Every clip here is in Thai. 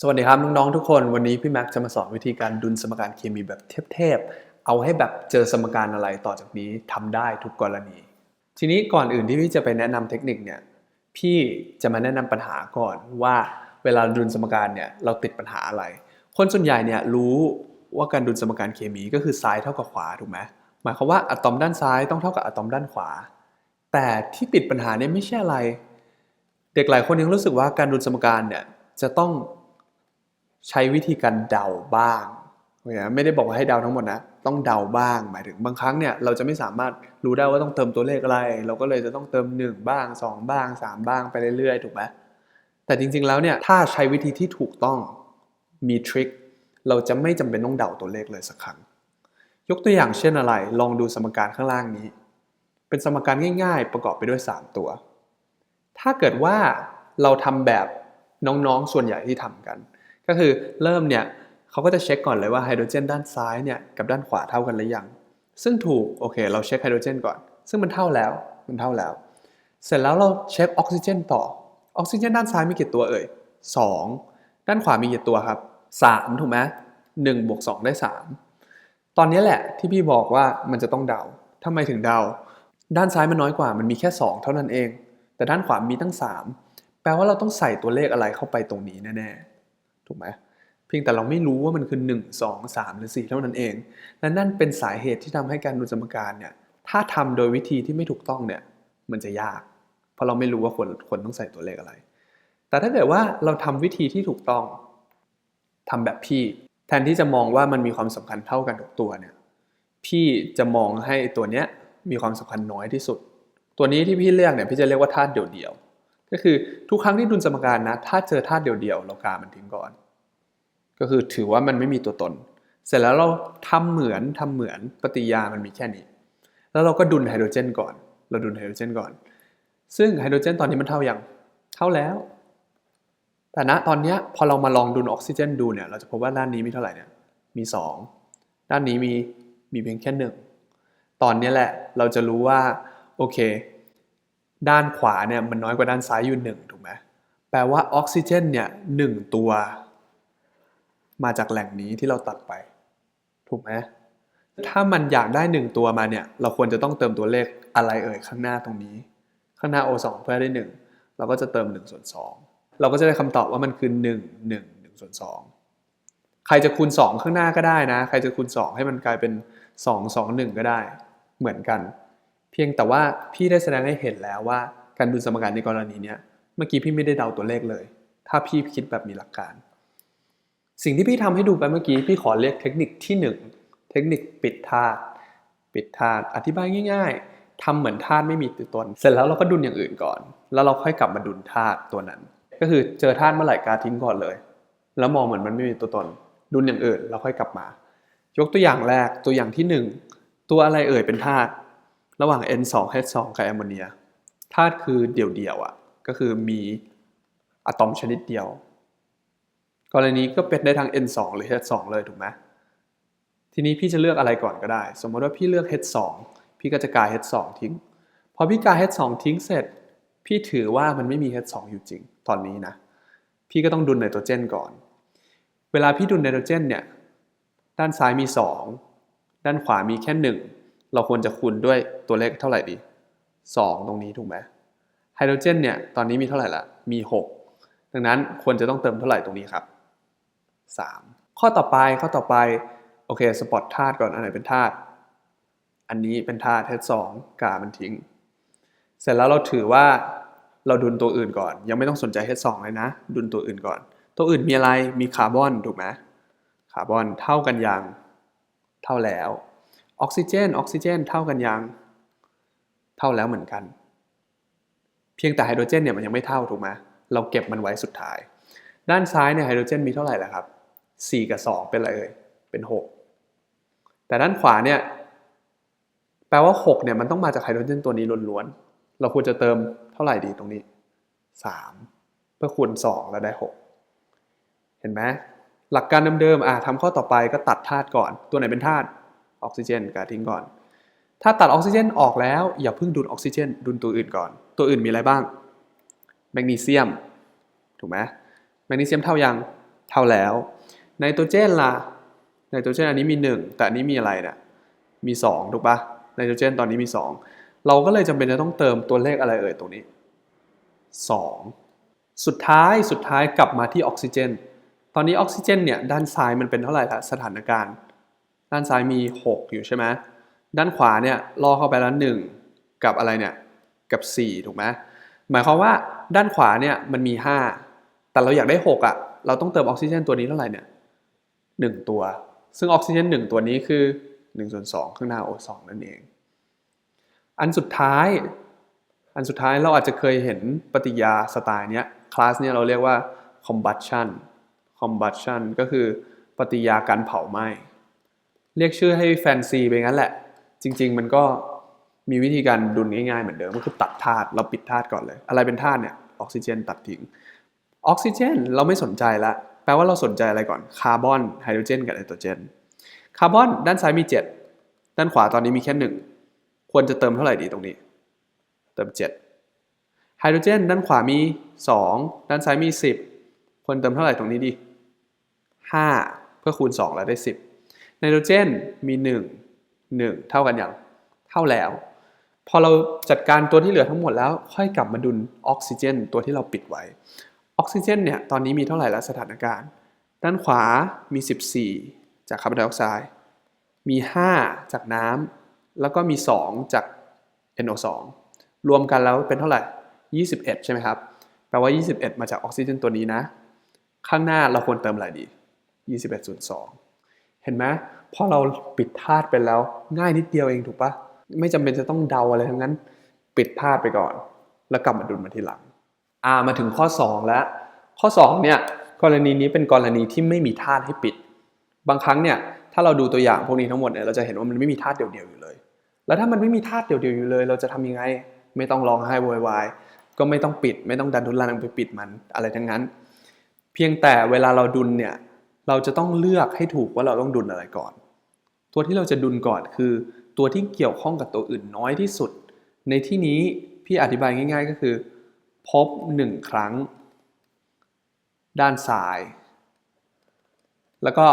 สวัสดีครับน้องๆทุกคนวันนี้พี่แม็กซ์จะมาสอนวิธีการดุลสมการเคมีแบบเทพๆเอาให้แบบเจอสมการอะไรต่อจากนี้ทำได้ทุกกรณี ทีนี้ก่อนอื่นที่พี่จะไปแนะนำเทคนิคเนี่ยพี่จะมาแนะนำปัญหาก่อนว่าเวลาดุลสมการเนี่ยเราติดปัญหาอะไร คนส่วนใหญ่เนี่ยรู้ว่าการดุลสมการเคมีก็คือซ้ายเท่ากับขวาถูกไหมหมายความว่าอะตอมด้านซ้ายต้องเท่ากับอะตอมด้านขวา แต่ที่ติดปัญหาเนี่ยไม่ใช่อะไร เด็กหลายคนยังรู้สึกว่าการดุลสมการเนี่ยจะต้อง ใช้วิธีการเดาบ้างไม่ได้บอกว่าให้เดาทั้งหมดนะ ต้องเดาบ้าง หมายถึงบางครั้งเนี่ยเราจะไม่สามารถรู้ได้ว่าต้องเติมตัวเลขอะไร เราก็เลยจะต้องเติม 1 บ้าง 2 บ้าง 3 บ้างไปเรื่อยๆ ถูกไหมแต่จริงๆแล้วเนี่ยถ้าใช้วิธีที่ถูกต้องมีทริคเราจะไม่จำเป็นต้องเดาตัวเลขเลยสักครั้ง ยกตัวอย่างเช่นอะไร ลองดูสมการข้างล่างนี้ เป็นสมการง่ายๆ ประกอบไปด้วย 3 ตัว ถ้าเกิดว่าเราทำแบบน้องๆส่วนใหญ่ที่ทำกัน ก็คือเริ่มเนี่ยเขาก็จะเช็คก่อนเลยว่าไฮโดรเจนด้านซ้ายเนี่ยกับด้านขวาเท่ากันหรือยัง ซึ่งถูกโอเค เราเช็คไฮโดรเจนก่อน ซึ่งมันเท่าแล้วมันเท่าแล้ว เสร็จแล้วเราเช็คออกซิเจนต่อออกซิเจนด้านซ้ายมีกี่ตัวเอ่ย2 ด้านขวามีกี่ตัวครับ3ถูกไหมหนึ่งบวก2ได้ 3 ตอนนี้แหละที่พี่บอกว่ามันจะต้องเดาทำไมถึงเดา ด้านซ้ายมันน้อยกว่ามันมีแค่ 2 เท่านั้นเอง แต่ด้านขวามีตั้ง 3 แปลว่าเราต้องใส่ตัวเลขอะไรเข้าไปตรงนี้แน่ๆ ถูกไหมเพียงแต่เราไม่รู้ว่ามันคือ 1 2 3 หรือ 4 เท่านั้นเองและนั่นเป็นสาเหตุที่ทำให้การดูสมการเนี่ยถ้าทำโดยวิธีที่ไม่ถูกต้องเนี่ยมันจะยาก เพราะเราไม่รู้ว่าควรควรต้องใส่ตัวเลขอะไร แต่ถ้าเกิดว่าเราทำวิธีที่ถูกต้องทำแบบพี่ แทนที่จะมองว่ามันมีความสำคัญเท่ากันทุกตัวเนี่ยพี่จะมองให้ตัวเนี้ยมีความสำคัญน้อยที่สุด ตัวนี้ที่พี่เรียกเนี่ยพี่จะเรียกว่าธาตุเดี่ยวๆ ก็คือทุกครั้งที่ดุลสมการนะ ถ้าเจอธาตุเดียวๆเรากามันทิ้งก่อน ก็คือถือว่ามันไม่มีตัวตน เสร็จแล้วเราทำเหมือนทำเหมือนปฏิยามันมีแค่นี้ แล้วเราก็ดุลไฮโดรเจนก่อน เราดุลไฮโดรเจนก่อน ซึ่งไฮโดรเจนตอนนี้มันเท่ายังเท่าแล้ว แต่ณตอนนี้พอเรามาลองดุลออกซิเจนดูเนี่ย เราจะพบว่าด้านนี้มีเท่าไหร่เนี่ยมี 2 ด้านนี้มีมีเพียงแค่หนึ่งตอนนี้แหละเราจะรู้ว่าโอเค ด้านขวาเนี่ยมันน้อยกว่าด้านซ้ายอยู่หนึ่งถูกไหมแปลว่าออกซิเจนเนี่ยหนึ่งตัว มาจากแหล่งนี้ที่เราตัดไป ถูกไหมถ้ามันอยากได้หนึ่งตัวมาเนี่ย เราควรจะต้องเติมตัวเลขอะไรเอ่ยข้างหน้าตรงนี้ ข้างหน้า O2 เพื่อได้หนึ่งเราก็จะเติม1ส่วน2เราก็จะได้คำตอบว่ามันคือ 1 1 1ส่วน2ใครจะคูณ 2 ข้างหน้าก็ได้นะ ใครจะคูณ 2 ให้มันกลายเป็น 2 2 1 ก็ได้ เหมือนกัน เพียงแต่ว่าพี่ได้แสดงให้เห็นแล้วว่า การดูสมการในกรณีเนี้ยเมื่อกี้พี่ไม่ได้เดาตัวเลขเลย ถ้าพี่คิดแบบมีหลักการ สิ่งที่พี่ทำให้ดูไปเมื่อกี้พี่ขอเรียกเทคนิคที่ 1 เทคนิคปิดธาตุปิดธาตุอธิบายง่าย ๆทำเหมือนธาตุไม่มีตัวตน เสร็จแล้วเราก็ดุลอย่างอื่นก่อน แล้วเราค่อยกลับมาดุลธาตุตัวนั้น ก็คือเจอธาตุเมื่อไหร่กาทิ้งก่อนเลย แล้วมองเหมือนมันไม่มีตัวตน ดุลอย่างอื่นแล้วค่อยกลับมา ยกตัวอย่างแรกตัวอย่างที่ 1 ตัวอะไรเอ่ยเป็นธาตุ ระหว่าง N2H2 กับแอมโมเนียธาตุคือเดี่ยวๆอะก็คือมีอะตอมชนิดเดียว กรณีก็เป็นได้ทั้ง N2 หรือ H2 เลยถูกไหมทีนี้พี่จะเลือกอะไรก่อนก็ได้ สมมติว่าพี่เลือก H2 พี่ก็จะกาย H2 ทิ้ง พอพี่กาย H2 ทิ้งเสร็จ พี่ถือว่ามันไม่มี H2 อยู่จริง ตอนนี้นะ พี่ก็ต้องดุลไนโตรเจนก่อน เวลาพี่ดุลไนโตรเจนเนี่ย ด้านซ้ายมี 2 ด้านขวามีแค่ 1 เราควรจะคูณด้วยตัวเลขเท่าไหร่ดี 2 ตรงนี้ถูกไหมไฮโดรเจนเนี่ยตอนนี้มีเท่าไหร่ละ มี 6 ดังนั้นควรจะต้องเติมเท่าไหร่ตรงนี้ครับ 3 ข้อต่อไปข้อต่อไป โอเคสปอตธาตุก่อนอันไหนเป็นธาตุอันนี้เป็นธาตุ H2 กามันทิ้ง เสร็จแล้วเราถือว่าเราดุลตัวอื่นก่อน ยังไม่ต้องสนใจ H2 เลยนะ ดุลตัวอื่นก่อน ตัวอื่นมีอะไรมีคาร์บอนถูกไหมคาร์บอนเท่ากันยังเท่าแล้ว ออกซิเจนออกซิเจนเท่ากันยัง เท่าแล้วเหมือนกัน เพียงแต่ไฮโดรเจนเนี่ยมันยังไม่เท่าถูกไหมเราเก็บมันไว้สุดท้าย ด้านซ้ายเนี่ยไฮโดรเจนมีเท่าไหร่ล้วครับ 4 กับ 2 เป็นอะไรเอ่ย เป็น 6 แต่ด้านขวาเนี่ยแปลว่า 6เนี่ยมันต้องมาจากไฮโดรเจนตัวนี้ล้วนๆ เราควรจะเติมเท่าไหร่ดีตรงนี้ 3 เพื่อคูณ2แล้วได้ 6 เห็นไหมหลักการเดิมๆอะทำข้อต่อไปก็ตัดธาตุก่อน ตัวไหนเป็นธาตุ ออกซิเจนกาทิ้งก่อน ถ้าตัดออกซิเจนออกแล้ว อย่าเพิ่งดูดออกซิเจนดูตัวอื่นก่อน ตัวอื่นมีอะไรบ้าง แมกนีเซียม ถูกไหมแมกนีเซียมเท่ายัง เท่าแล้ว ไนโตรเจนล่ะ ไนโตรเจนอันนี้มี 1 แต่อันนี้มีอะไรเนี่ย มี 2 ถูกปะไนโตรเจนตอนนี้มี 2 เราก็เลยจำเป็นจะต้องเติมตัวเลขอะไรเอ่ยตรงนี้ 2 สุดท้ายสุดท้ายกลับมาที่ออกซิเจน ตอนนี้ออกซิเจนเนี่ยด้านซ้ายมันเป็นเท่าไหร่ละสถานการณ์ ด้านซ้ายมี 6 อยู่ใช่ไหมด้านขวาเนี่ยล่อเข้าไปแล้ว1กับอะไรเนี่ยกับ 4 ถูกไหมหมายความว่าด้านขวาเนี่ยมันมี 5 แต่เราอยากได้ 6อะเราต้องเติมออกซิเจนตัวนี้เท่าไหร่เนี่ย1ตัว ซึ่งออกซิเจน1 ตัวนี้คือ1ส่วน2ข้างหน้า O2 นั่นเอง อันสุดท้าย อันสุดท้ายเราอาจจะเคยเห็นปฏิยาสไตล์เนี้ยคลาสเนี้ยเราเรียกว่า combustion combustion ก็คือปฏิยาการเผาไหม้ เรียกชื่อให้แฟนซีไปงั้นแหละ จริง ๆ มันก็มีวิธีการดุลง่ายๆเหมือนเดิมก็คือตัดธาตุเราปิดธาตุก่อนเลย อะไรเป็นธาตุเนี่ยออกซิเจนตัดทิ้งออกซิเจนเราไม่สนใจละแปลว่าเราสนใจอะไรก่อนคาร์บอนไฮโดรเจนกับไนโตรเจนคาร์บอนด้านซ้ายมี 7 ด้านขวาตอนนี้มีแค่1ควรจะเติมเท่าไหร่ดีตรงนี้ เติม 7 ไฮโดรเจนด้านขวามี 2 ด้านซ้ายมี 10 ควรเติมเท่าไหร่ตรงนี้ดี 5 เพื่อคูณ 2 แล้วได้ 10 ไนโตรเจนมี 1 1 เท่ากันอย่างเท่าแล้ว พอเราจัดการตัวที่เหลือทั้งหมดแล้ว ค่อยกลับมาดุลออกซิเจน ตัวที่เราปิดไว้ ออกซิเจนเนี่ยตอนนี้มีเท่าไหร่แล้วสถานการณ์ ด้านขวามี 14 จากคาร์บอนไดออกไซด์ มี 5 จากน้ำ แล้วก็มี 2 จาก NO2 รวมกันแล้วเป็นเท่าไหร่ 21 ใช่ไหมครับ แปลว่า 21 มาจากออกซิเจนตัวนี้นะ ข้างหน้าเราควรเติมอะไรดี 21ส่วน2 เห็นไหมพอเราปิดธาตุไปแล้ว ง่ายนิดเดียวเองถูกปะไม่จำเป็นจะต้องเดาอะไรทั้งนั้น ปิดธาตุไปก่อน แล้วกลับมาดุลมาทีหลังอ่ามาถึงข้อ 2 แล้ว ข้อ 2 เนี่ยกรณีนี้เป็นกรณีที่ไม่มีธาตุให้ปิด บางครั้งเนี่ยถ้าเราดูตัวอย่างพวกนี้ทั้งหมดเนี่ยเราจะเห็นว่ามันไม่มีธาตุเดียวๆอยู่เลย แล้วถ้ามันไม่มีธาตุเดียวๆอยู่เลย เราจะทำยังไงไม่ต้องร้องไห้โวยวายก็ไม่ต้องปิด ไม่ต้องดันทุนลังไปปิดมันอะไรทั้งนั้น เพียงแต่เวลาเราดุลเนี่ย เราจะต้องเลือกให้ถูกว่าเราต้องดุลอะไรก่อน ตัวที่เราจะดุลก่อนคือ ตัวที่เกี่ยวข้องกับตัวอื่นน้อยที่สุด ในที่นี้พี่อธิบายง่าย ๆ ก็คือ พบหนึ่งครั้ง ด้านซ้าย แล้วก็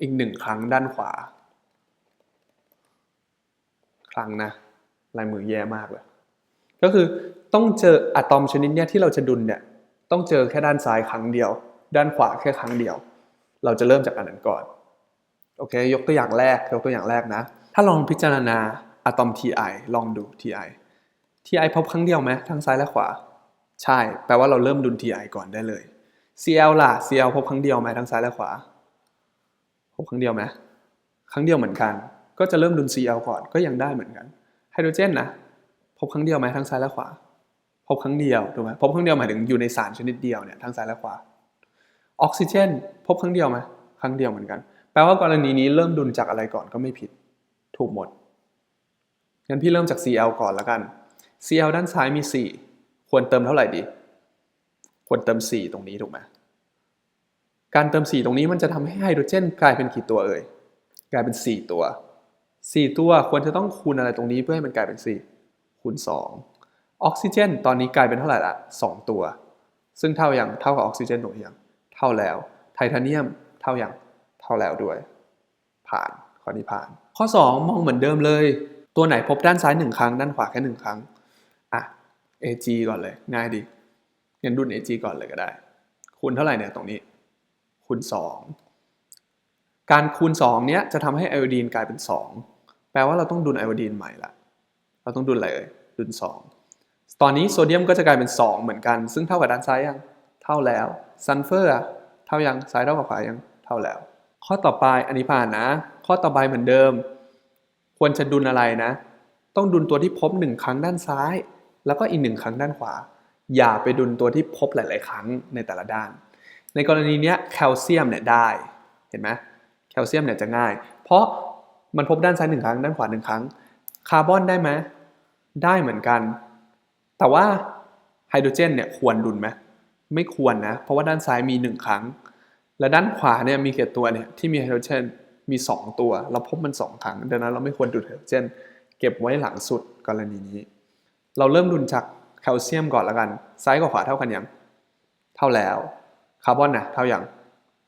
อีกหนึ่งครั้งด้านขวา ครั้งนะลายมือแย่มากเลย ก็คือต้องเจออะตอมชนิดเนี้ยที่เราจะดุลเนี่ยต้องเจอแค่ด้านซ้ายครั้งเดียว ด้านขวาแค่ครั้งเดียว เราจะเริ่มจากอันนั้นก่อน โอเค ยกตัวอย่างแรก ยกตัวอย่างแรกนะ ถ้าลองพิจารณาอะตอม Ti ลองดู Ti Ti พบครั้งเดียวไหมทั้งซ้ายและขวา ใช่ แปลว่าเราเริ่มดุล Ti ก่อนได้เลย Cl ล่ะ Cl พบครั้งเดียวไหมทั้งซ้ายและขวา พบครั้งเดียวไหมครั้งเดียวเหมือนกัน ก็จะเริ่มดุล Cl ก่อน ก็ยังได้เหมือนกัน ไฮโดรเจนนะ พบครั้งเดียวไหมทั้งซ้ายและขวา พบครั้งเดียว ถูกไหมพบครั้งเดียวหมายถึงอยู่ในสารชนิดเดียวเนี่ยทั้งซ้ายและขวา ออกซิเจน พบครั้งเดียวไหมครั้งเดียวเหมือนกัน แปลว่ากรณีนี้เริ่มดุลจากอะไรก่อนก็ไม่ผิด ถูกหมด งั้นพี่เริ่มจาก Cl ก่อนล้วกัน Cl ด้านซ้ายมี 4 ควรเติมเท่าไหร่ดี ควรเติม 4 ตรงนี้ถูกไหมการเติม 4 ตรงนี้มันจะทำให้ไฮโดรเจนกลายเป็นกี่ตัวเอ่ย กลายเป็น 4 ตัว 4 ตัวควรจะต้องคูณอะไรตรงนี้เพื่อให้มันกลายเป็น 4 คูณ 2 ออกซิเจน ตอนนี้กลายเป็นเท่าไหร่ละ 2 ตัว ซึ่งเท่าอย่างเท่ากับออกซิเจนตรงนี้ยัง เท่าแล้ว ไทเทเนียมเท่าอย่างเท่าแล้วด้วย ผ่านข้อนี้ผ่าน ข้อ 2 มองเหมือนเดิมเลย ตัวไหนพบด้านซ้าย 1 ครั้ง ด้านขวาแค่ 1 ครั้ง อะ AG ก่อนเลย ง่ายดีงั้นดุล AG ก่อนเลยก็ได้ คูณเท่าไหร่เนี่ยตรงนี้ คูณ 2 การคูณ 2 เนี้ยจะทำให้ไอโอดีนกลายเป็น 2 แปลว่าเราต้องดุลไอโอดีนใหม่ละ เราต้องดุลอะไรเอ่ยดุล 2 ตอนนี้โซเดียมก็จะกลายเป็น 2 เหมือนกัน ซึ่งเท่ากับด้านซ้ายยัง เท่าแล้วซัลเฟอร์เท่ายังซ้ายเท่ากับขวายังเท่าแล้ว ข้อต่อไปอันนี้ผ่านนะ ข้อต่อไปเหมือนเดิม ควรจะดุลอะไรนะ ต้องดุลตัวที่พบ1ครั้งด้านซ้าย แล้วก็อีก1ครั้งด้านขวา อย่าไปดุลตัวที่พบหลาย ๆ ครั้งในแต่ละด้าน ในกรณีนี้แคลเซียมเนี่ยได้เห็นไหมแคลเซียมเนี่ยจะง่าย เพราะมันพบด้านซ้ายหนึ่งครั้งด้านขวาหนึ่งครั้ง คาร์บอนได้ไหมได้เหมือนกัน แต่ว่าไฮโดรเจนเนี่ยควรดุลไหม ไม่ควรนะ เพราะว่าด้านซ้ายมี 1 ครั้ง และด้านขวาเนี่ยมีเกี่ตัวเนี่ยที่มีไฮโดรเจนมี 2 ตัว เราพบมัน 2 ครั้งดังนั้นเราไม่ควรดุลไฮโดรเจน เก็บไว้หลังสุดกรณีนี้ เราเริ่มดุลจากแคลเซียมก่อนล้วกัน ซ้ายกับขวาเท่ากันยัง เท่าแล้ว คาร์บอนนะเท่าอย่าง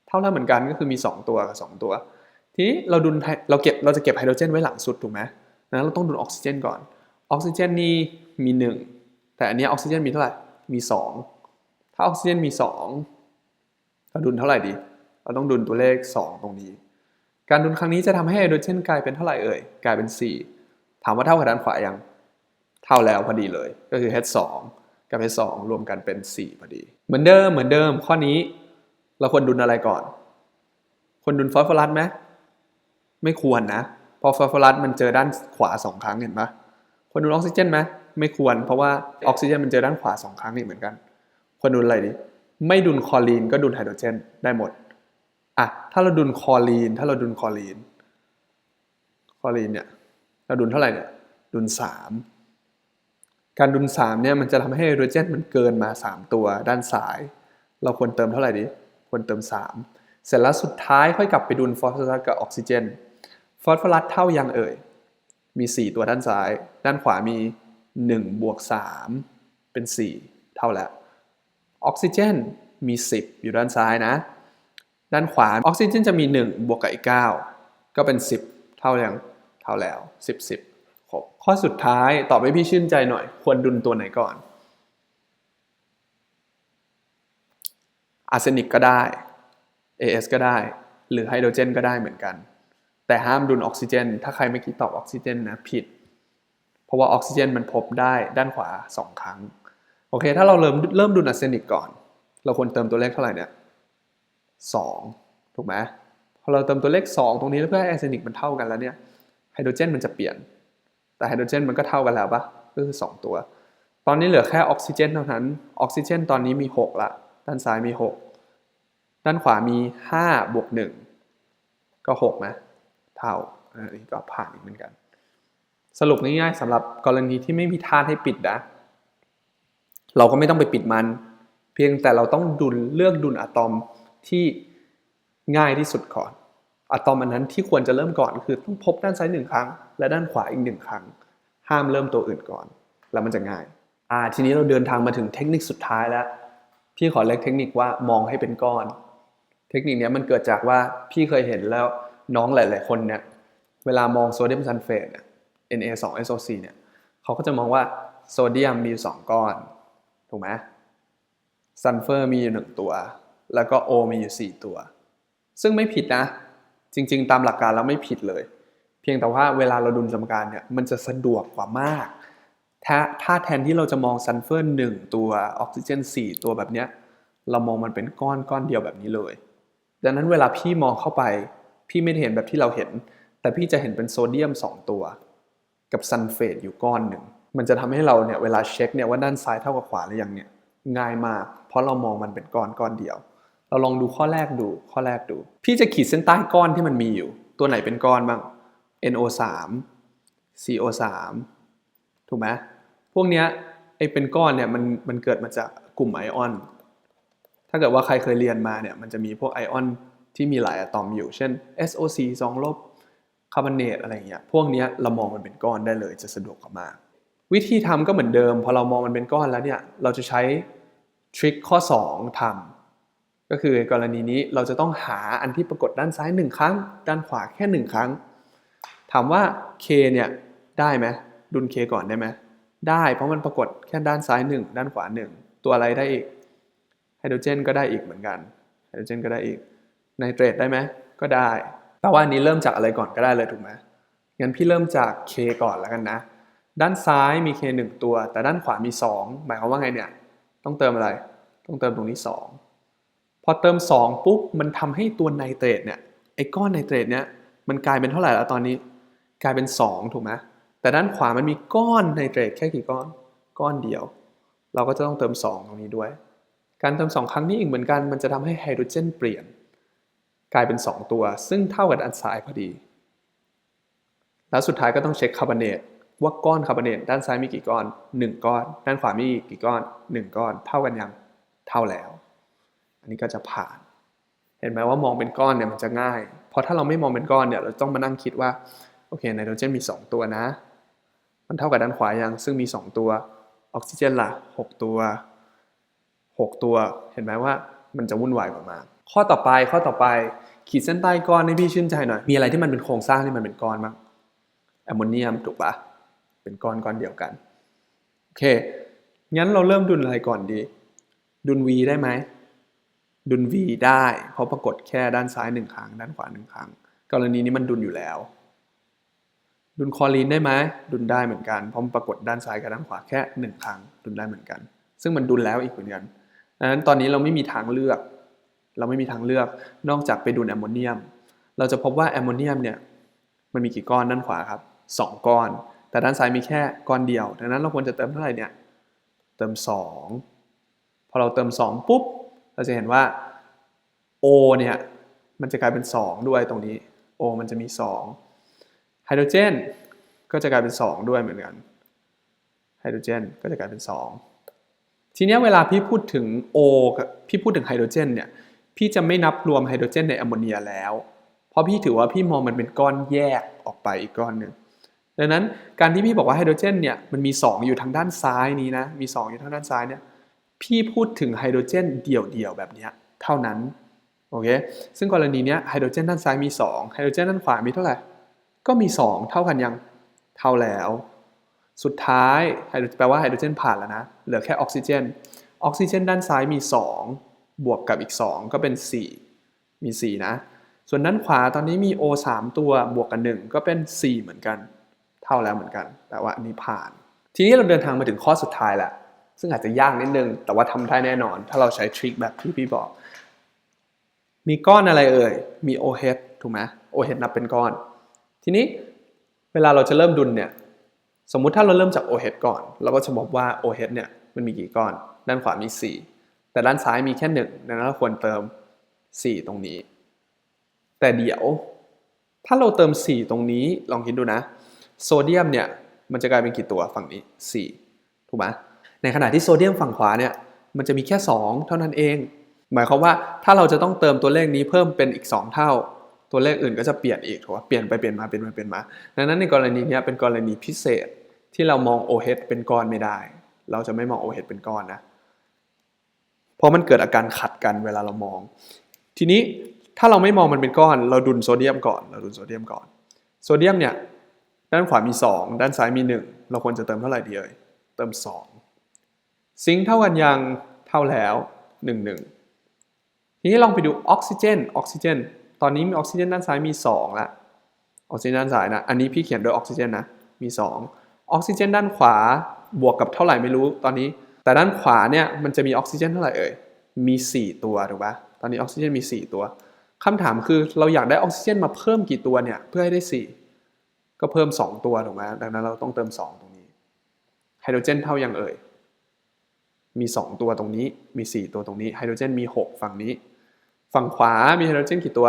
เท่าแล้วเหมือนกันก็คือมี 2 ตัวกับ 2 ตัว ทีนี้เราดุลไฮเราเก็บเราจะเก็บไฮโดรเจนไว้หลังสุดถูกไหมนั้นเราต้องดุลออกซิเจนก่อน ออกซิเจนนี่มี 1 แต่อันนี้ออกซิเจนมีเท่าไหร่ มี 2 ถ้าออกซิเจนมี2เราดุลเท่าไหร่ดี เราต้องดุลตัวเลข 2 ตรงนี้ การดุลครั้งนี้จะทำให้ไฮโดรเจนกลายเป็นเท่าไหร่เอ่ย กลายเป็น 4 ถามว่าเท่ากับด้านขวายัง เท่าแล้วพอดีเลย ก็คือ H2 กับ H2 รวมกันเป็น 4 พอดี เหมือนเดิม เหมือนเดิม ข้อนี้ เราควรดุลอะไรก่อน ควรดุลฟอสฟอรัสไหมไม่ควรนะเพราะฟอสฟอรัสมันเจอด้านขวาสองครั้งเห็นปะควรดุลออกซิเจนไหมไม่ควร เพราะว่าออกซิเจนมันเจอด้านขวาสองครั้งอีกเหมือนกัน ควรดุลอะไรดีไม่ดุลคลอรีนก็ดุลไฮโดรเจนได้หมดอะถ้าเราดุลคลอรีน ถ้าเราดุลคลอรีนคลอรีนเนี่ยเราดุลเท่าไหร่เนี่ยดุลสามการดุล3เนี่ยมันจะทำให้ไฮโดรเจนมันเกินมา 3 ตัวด้านซ้าย เราควรเติมเท่าไหร่ดีควรเติม 3 เสร็จแล้วสุดท้ายค่อยกลับไปดุลฟอสฟอรัสกับออกซิเจน ฟอสฟอรัสเท่ายังเอ่ย มี 4 ตัวด้านซ้าย ด้านขวามี1บวก3เป็น 4 เท่าแล้ว ออกซิเจนมี 10 อยู่ด้านซ้ายนะ ด้านขวาออกซิเจนจะมี 1 บวกกับอีก 9 ก็เป็น 10 เท่ายังเท่าแล้ว 10 10ครบข้อสุดท้ายตอบให้พี่ชื่นใจหน่อย ควรดุลตัวไหนก่อนอาร์เซนิกก็ได้ AS ก็ได้ หรือไฮโดรเจนก็ได้เหมือนกัน แต่ห้ามดุลออกซิเจน ถ้าใครไม่คิดตอบออกซิเจนนะผิด เพราะว่าออกซิเจนมันพบได้ด้านขวา 2 ครั้ง โอเค ถ้าเราเริ่มเริ่มดุลอาร์เซนิกก่อน เราควรเติมตัวเลขเท่าไหร่เนี่ย2ถูกไหมพอเราเติมตัวเลข 2 ตรงนี้แล้วเพื่อให้อเซนิกมันเท่ากันแล้วเนี่ยไฮโดรเจนมันจะเปลี่ยน แต่ไฮโดรเจนมันก็เท่ากันแล้วปะก็คือ 2 ตัว ตอนนี้เหลือแค่ออกซิเจนเท่านั้น ออกซิเจนตอนนี้มี 6 ละ ด้านซ้ายมี 6 ด้านขวามี 5 บวก 1 ก็ 6 นะ เท่าอันนี้ก็ผ่านอีกเหมือนกัน สรุปง่ายๆสำหรับกรณีที่ไม่มีธาตุให้ปิดนะ เราก็ไม่ต้องไปปิดมัน เพียงแต่เราต้องดุลเลือกดุลอะตอมที่ง่ายที่สุดก่อนอะตอมอันนั้นที่ควรจะเริ่มก่อนคือต้องพบด้านซ้ายหนึ่งครั้ง และด้านขวาอีกหนึ่งครั้ง ห้ามเริ่มตัวอื่นก่อน แล้วมันจะง่ายอ่าทีนี้เราเดินทางมาถึงเทคนิคสุดท้ายแล้ว พี่ขอเรียกเทคนิคว่ามองให้เป็นก้อน เทคนิคนี้มันเกิดจากว่าพี่เคยเห็นแล้วน้องหลาย ๆ คนเนี่ยเวลามองโซเดียมซัลเฟตเนี่ย Na2SO4 เนี่ยเขาก็จะมองว่าโซเดียมมีอยู่สองก้อน ถูกไหมซัลเฟอร์มีอยู่หนึ่งตัว แล้วก็โอมีอยู่สี่ตัว ซึ่งไม่ผิดนะ จริง ๆ ตามหลักการแล้วไม่ผิดเลย เพียงแต่ว่าเวลาเราดุลสมการเนี่ยมันจะสะดวกกว่ามาก ถ้าถ้าแทนที่เราจะมองซัลเฟอร์หนึ่งตัวออกซิเจนสี่ตัวแบบเนี้ยเรามองมันเป็นก้อนก้อนเดียวแบบนี้เลย ดังนั้นเวลาพี่มองเข้าไป พี่ไม่เห็นแบบที่เราเห็น แต่พี่จะเห็นเป็นโซเดียม 2 ตัว กับซัลเฟตอยู่ก้อนหนึ่ง มันจะทำให้เราเนี่ยเวลาเช็คเนี่ยว่าด้านซ้ายเท่ากับขวาหรือยังเนี่ยง่ายมาก เพราะเรามองมันเป็นก้อนก้อนเดียว เราลองดูข้อแรกดูข้อแรกดู พี่จะขีดเส้นใต้ก้อนที่มันมีอยู่ ตัวไหนเป็นก้อนบ้าง NO3 CO3 ถูกไหมพวกเนี้ยไอเป็นก้อนเนี่ยมันมันเกิดมาจากกลุ่มไอออน ถ้าเกิดว่าใครเคยเรียนมาเนี่ยมันจะมีพวกไอออนที่มีหลายอะตอมอยู่ เช่น SO4 2ลบคาร์บอเนตอะไรเงี้ย พวกเนี้ยเรามองมันเป็นก้อนได้เลยจะสะดวกกว่ามาก วิธีทำก็เหมือนเดิม พอเรามองมันเป็นก้อนแล้วเนี่ยเราจะใช้ทริคข้อ 2ทำก็คือกรณีนี้เราจะต้องหาอันที่ปรากฏด้านซ้าย 1 ครั้ง ด้านขวาแค่ 1 ครั้ง ถามว่า K เนี่ยได้ไหมดุล K ก่อนได้ไหมได้เพราะมันปรากฏแค่ด้านซ้าย 1 ด้านขวา 1 ตัวอะไรได้อีกไฮโดรเจนก็ได้อีกเหมือนกันไฮโดรเจนก็ได้อีกไนเตรตได้ไหมก็ได้ แต่ว่าอันนี้เริ่มจากอะไรก่อนก็ได้เลยถูกไหมงั้นพี่เริ่มจาก K ก่อนแล้วกันนะ ด้านซ้ายมี K 1 ตัว แต่ด้านขวามี 2 หมายความว่าไงเนี่ย ต้องเติมอะไร ต้องเติมตรงนี้ 2 พอเติม 2 ปุ๊บ มันทำให้ตัวไนเตรตเนี่ย ไอ้ก้อนไนเตรตเนี่ย มันกลายเป็นเท่าไหร่แล้วตอนนี้ กลายเป็น 2 ถูกไหมแต่ด้านขวามันมีก้อนไนเตรตแค่กี่ก้อน ก้อนเดียว เราก็จะต้องเติม 2 ตรงนี้ด้วย การเติม 2 ครั้งนี้อีกเหมือนกัน มันจะทำให้ไฮโดรเจนเปลี่ยน กลายเป็น 2 ตัว ซึ่งเท่ากับด้านซ้ายพอดี แล้วสุดท้ายก็ต้องเช็คคาร์บอเนต ว่าก้อนคาร์บอเนตด้านซ้ายมีกี่ก้อน 1 ก้อน ด้านขวามีกี่ก้อน 1 ก้อน เท่ากันยังเท่าแล้ว อันนี้ก็จะผ่าน เห็นไหมว่ามองเป็นก้อนเนี่ยมันจะง่าย เพราะถ้าเราไม่มองเป็นก้อนเนี่ยเราต้องมานั่งคิดว่าโอเคไนโตรเจนมี 2 ตัวนะ มันเท่ากับด้านขวายังซึ่งมี 2 ตัวออกซิเจนล่ะ 6 ตัว 6 ตัว เห็นไหมว่ามันจะวุ่นวายกว่ามากข้อต่อไปข้อต่อไป ขีดเส้นใต้ก้อนให้พี่ชื่นใจหน่อย มีอะไรที่มันเป็นโครงสร้างที่มันเป็นก้อนบ้างแอมโมเนียมถูกปะ เป็นก้อนก้อนเดียวกันโอเคงั้นเราเริ่มดุลอะไรก่อนดี ดุล v ได้ไหมดุล v ได้ เพราะปรากฏแค่ด้านซ้ายหนึ่งครั้งด้านขวาหนึ่งครั้ง กรณีนี้มันดุลอยู่แล้ว ดุลคอรีนได้ไหมดุลได้เหมือนกันเพราะมันปรากฏด้านซ้ายกับด้านขวาแค่หนึ่งครั้งดุลได้เหมือนกัน ซึ่งมันดุลแล้วอีกเหมือนกันดังนั้นตอนนี้เราไม่มีทางเลือก เราไม่มีทางเลือกนอกจากไปดุลแอมโมเนียม เราจะพบว่าแอมโมเนียมเนี่ยมันมีกี่ก้อนด้านขวาครับสองก้อน แต่ด้านซ้ายมีแค่ก้อนเดียว ดังนั้นเราควรจะเติมเท่าไหร่เนี่ย เติม 2 พอเราเติม 2 ปุ๊บ เราจะเห็นว่า O เนี่ย มันจะกลายเป็น 2 ด้วยตรงนี้ O มันจะมี 2 ไฮโดรเจน ก็จะกลายเป็น 2 ด้วยเหมือนกัน ไฮโดรเจนก็จะกลายเป็น 2 ทีนี้เวลาพี่พูดถึง O พี่พูดถึงไฮโดรเจนเนี่ย พี่จะไม่นับรวมไฮโดรเจนในแอมโมเนียแล้ว เพราะพี่ถือว่าพี่มองมันเป็นก้อนแยกออกไปอีกก้อนหนึ่ง ดังนั้นการที่พี่บอกว่าไฮโดรเจนเนี่ยมันมี 2 อยู่ทางด้านซ้ายนี้นะมี 2 อยู่ทางด้านซ้ายเนี่ยพี่พูดถึงไฮโดรเจนเดี่ยวๆแบบนี้เท่านั้นโอเคซึ่งกรณีเนี้ยไฮโดรเจนด้านซ้ายมี2ไฮโดรเจนด้านขวามีเท่าไหร่ก็มี 2 เท่ากันยังเท่าแล้ว สุดท้ายแปลว่าไฮโดรเจนผ่านแล้วนะเหลือแค่ออกซิเจนออกซิเจนด้านซ้ายมี 2 บวกกับอีก 2 ก็เป็น 4 มี 4 นะ ส่วนด้านขวาตอนนี้มี O 3 ตัวบวกกัน 1 ก็เป็น 4 เหมือนกัน เท่าแล้วเหมือนกัน แต่ว่าอันนี้ผ่าน ทีนี้เราเดินทางมาถึงข้อสุดท้ายแหละซึ่งอาจจะยากนิดนึง แต่ว่าทำได้แน่นอน ถ้าเราใช้ทริคแบบที่พี่บอก มีก้อนอะไรเอ่ย มี OH ถูกไหม OH นับเป็นก้อน ทีนี้เวลาเราจะเริ่มดุลเนี่ย สมมุติถ้าเราเริ่มจาก OH ก่อน เราก็จะบอกว่า OH เฮดเนี่ยมันมีกี่ก้อน ด้านขวามี 4 แต่ด้านซ้ายมีแค่1ดังนั้นเราควรเติม 4 ตรงนี้ แต่เดี๋ยว ถ้าเราเติม 4 ตรงนี้ลองคิดดูนะ โซเดียมเนี่ยมันจะกลายเป็นกี่ตัวฝั่งนี้ 4 ถูกไหมในขณะที่โซเดียมฝั่งขวาเนี่ยมันจะมีแค่ 2 เท่านั้นเอง หมายความว่าถ้าเราจะต้องเติมตัวเลขนี้เพิ่มเป็นอีก 2 เท่า ตัวเลขอื่นก็จะเปลี่ยนอีกถูกไหมเปลี่ยนไปเปลี่ยนมาเปลี่ยนไปเปลี่ยนมา ดังนั้นในกรณีนี้เป็นกรณีพิเศษที่เรามอง OH เป็นก้อนไม่ได้ เราจะไม่มอง OH เป็นก้อนนะเพราะมันเกิดอาการขัดกันเวลาเรามอง ทีนี้ถ้าเราไม่มองมันเป็นก้อน เราดุลโซเดียมก่อน เราดุลโซเดียมก่อน โซเดียมเนี่ย ด้านขวามี 2 ด้านซ้ายมี 1 เราควรจะเติมเท่าไหร่ดีเอ่ย เติม 2 ซิงค์เท่ากันยัง เท่าแล้ว 1 1 ทีนี้ลองไปดูออกซิเจน ออกซิเจน ตอนนี้มีออกซิเจนด้านซ้ายมี2ละ ออกซิเจนด้านซ้ายนะ อันนี้พี่เขียนโดยออกซิเจนนะ มี 2 ออกซิเจนด้านขวา บวกกับเท่าไหร่ไม่รู้ตอนนี้ แต่ด้านขวาเนี่ยมันจะมีออกซิเจนเท่าไหร่เอ่ย มี 4 ตัวถูกปะตอนนี้ออกซิเจนมี 4 ตัวคำถามคือเราอยากได้ออกซิเจนมาเพิ่มกี่ตัวเนี่ยเพื่อให้ได้ 4 ก็เพิ่ม 2 ตัวถูกไหมดังนั้นเราต้องเติม 2 ตรงนี้ไฮโดรเจนเท่ายังเอ่ย มี 2 ตัวตรงนี้ มี 4 ตัวตรงนี้ ไฮโดรเจนมี 6 ฝั่งนี้ ฝั่งขวา มีไฮโดรเจนกี่ตัว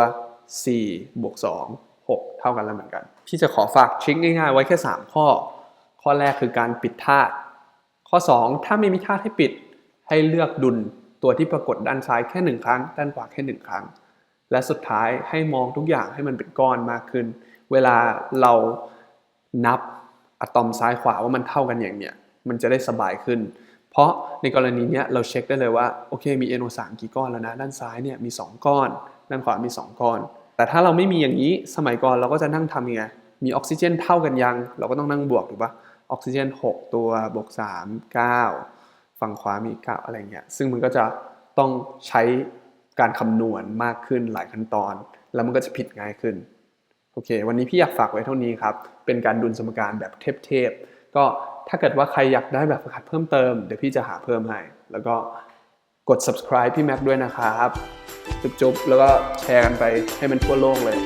4 บวก 2 6 เท่ากันแล้วเหมือนกัน พี่จะขอฝากทริคง่ายๆ ไว้แค่ 3 ข้อ ข้อแรกคือการปิดธาตุข้อ 2 ถ้าไม่มีธาตุให้ปิด ให้เลือกดุลตัวที่ปรากฏด้านซ้ายแค่ 1 ครั้ง ด้านขวาแค่ 1 ครั้ง และสุดท้ายให้มองทุกอย่างให้มันเป็นก้อนมากขึ้น เวลาเรานับอะตอมซ้ายขวาว่ามันเท่ากันอย่างเนี้ยมันจะได้สบายขึ้น เพราะในกรณีเนี้ยเราเช็คได้เลยว่าโอเคมี NO3 กี่ก้อนแล้วนะ ด้านซ้ายเนี่ยมี 2 ก้อน ด้านขวามี 2 ก้อน แต่ถ้าเราไม่มีอย่างนี้สมัยก่อนเราก็จะนั่งทำยังไงมีออกซิเจนเท่ากันยัง เราก็ต้องนั่งบวกถูกปะออกซิเจน 6 ตัวบวก3 9 ฝั่งขวามี 9 อะไรเงี้ยซึ่งมันก็จะต้องใช้การคำนวณมากขึ้นหลายขั้นตอน แล้วมันก็จะผิดง่ายขึ้น โอเค วันนี้พี่อยากฝากไว้เท่านี้ครับ เป็นการดุลสมการแบบเทพๆก็ถ้าเกิดว่าใครอยากได้แบบฝึกหัดเพิ่มเติม เดี๋ยวพี่จะหาเพิ่มให้ แล้วก็กด subscribe พี่แม็กด้วยนะครับ จุ๊บๆ แล้วก็แชร์กันไปให้มันทั่วโลกเลย